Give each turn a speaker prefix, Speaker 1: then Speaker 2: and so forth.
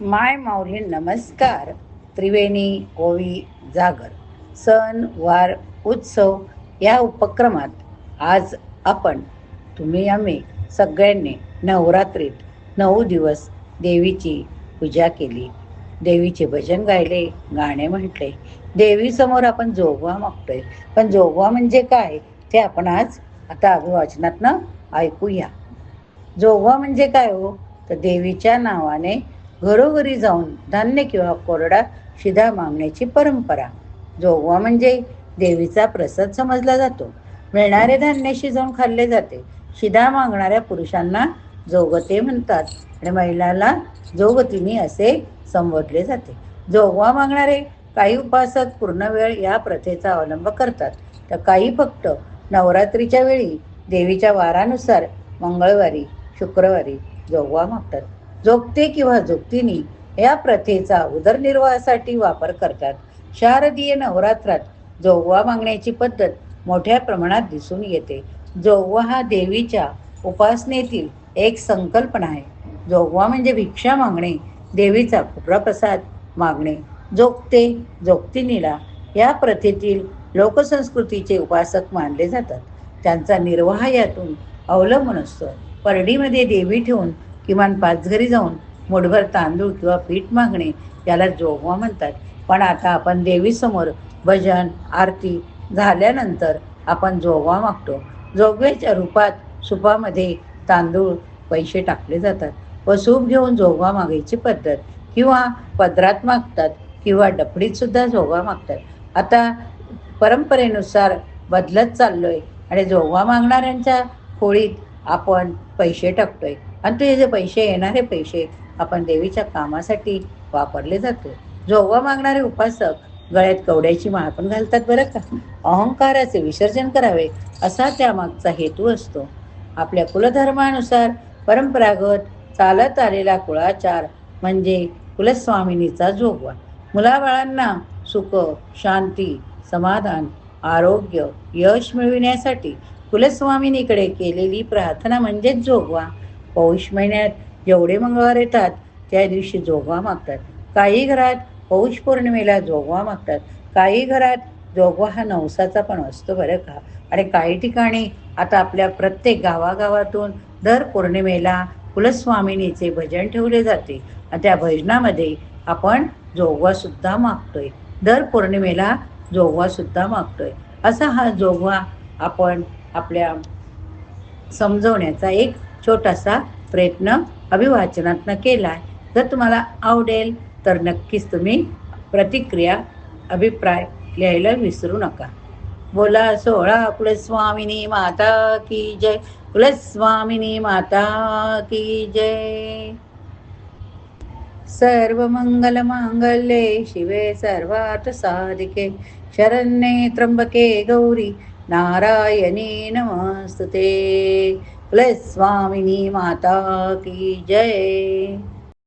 Speaker 1: माय माऊली नमस्कार. त्रिवेणी ओवी जागर. सण वार उत्सव या उपक्रमात आज आपण तुम्ही आम्ही सगळ्यांनी नवरात्रीत नऊ दिवस देवीची पूजा केली. देवीचे भजन गायले गाणे म्हटले. देवीसमोर आपण जोगवा मागतोय. पण जोगवा म्हणजे काय ते आपण आज आता अभिवाचनातनं ऐकूया. जोगवा म्हणजे काय हो? तर देवीच्या नावाने घरोघरी जाऊन धान्य किंवा कोरडा शिधा मागण्याची परंपरा. जोगवा म्हणजे देवीचा प्रसाद समजला जातो. मिळणारे धान्य शिजवून खाल्ले जाते. शिधा मागणाऱ्या पुरुषांना जोगते म्हणतात आणि महिलाला जोगतिनी असे संबोधले जाते. जोगवा मागणारे काही उपासक पूर्ण वेळ या प्रथेचा अवलंब करतात. तर काही फक्त नवरात्रीच्या वेळी देवीच्या वारानुसार मंगळवारी शुक्रवारी जोगवा मागतात. जोगते किंवा जोगतिनी या प्रथेचा उदरनिर्वाहासाठी वापर करतात. शारदीय नवरात्रात जोगवा मागण्याची पद्धत मोठ्या प्रमाणात दिसून येते. जोगवा हा देवीच्या उपासनेतील एक संकल्पना आहे. जोगवा म्हणजे भिक्षा मागणे देवीचा प्रसाद मागणे. जोगते जोगतिनीला या प्रथेतील लोकसंस्कृतीचे उपासक मानले जातात. त्यांचा निर्वाह यातून अवलंबून असतो. परडीमध्ये देवी ठेवून किमान पाच घरी जाऊन मुठभर तांदूळ किंवा पीठ मागणे याला जोगवा म्हणतात. पण आता आपण देवीसमोर भजन आरती झाल्यानंतर आपण जोगवा मागतो. जोगव्याच्या रूपात सुपामध्ये तांदूळ पैसे टाकले जातात व सूप घेऊन जोगवा मागायची पद्धत किंवा पदरात मागतात किंवा डपडीत सुद्धा जोगवा मागतात. आता परंपरेनुसार बदलत चाललोय आणि जोगवा मागणाऱ्यांच्या खोळीत आपण पैसे टाकतोय. आणि तुझे जे पैसे येणारे पैसे आपण देवीच्या कामासाठी वापरले जातो. जोवा मागणारे उपासक गळ्यात कवड्याची माळ पण घालतात बरं का? अहंकाराचे विसर्जन करावे असा त्यामागचा हेतू असतो. आपल्या कुलधर्मानुसार परंपरागत चालत आलेला कुळाचार म्हणजे कुलस्वामिनीचा जोगवा. मुलाबाळांना सुख शांती समाधान आरोग्य यश मिळविण्यासाठी कुलस्वामिनीकडे केलेली प्रार्थना म्हणजेच जोगवा. पौष महिन्यात जेवढे मंगळवार येतात त्या दिवशी जोगवा मागतात. काही घरात पौष पौर्णिमेला जोगवा मागतात. काही घरात जोगवा हा नवसाचा पण असतो बरं का. आणि काही ठिकाणी आता आपल्या प्रत्येक गावागावातून दर पौर्णिमेला कुलस्वामिनीचे भजन ठेवले जाते. आणि त्या भजनामध्ये आपण जोगवासुद्धा मागतोय. दर पौर्णिमेला जोगवासुद्धा मागतोय. असा हा जोगवा आपण आपल्या समजवण्याचा एक छोटासा प्रयत्न अभिवाचनातनं केला आहे. जर तुम्हाला आवडेल तर नक्कीच तुम्ही प्रतिक्रिया अभिप्राय लिहायला विसरू नका. बोला सोळा कुलस्वामिनी माता की जय. कुलस्वामिनी माता की जय. सर्व मंगल मांगल्ये शिवे सर्वात साधिके. शरण्ये त्र्यंबके गौरी नारायणी नमस्तुते कुलस्वामिनी माता की जय.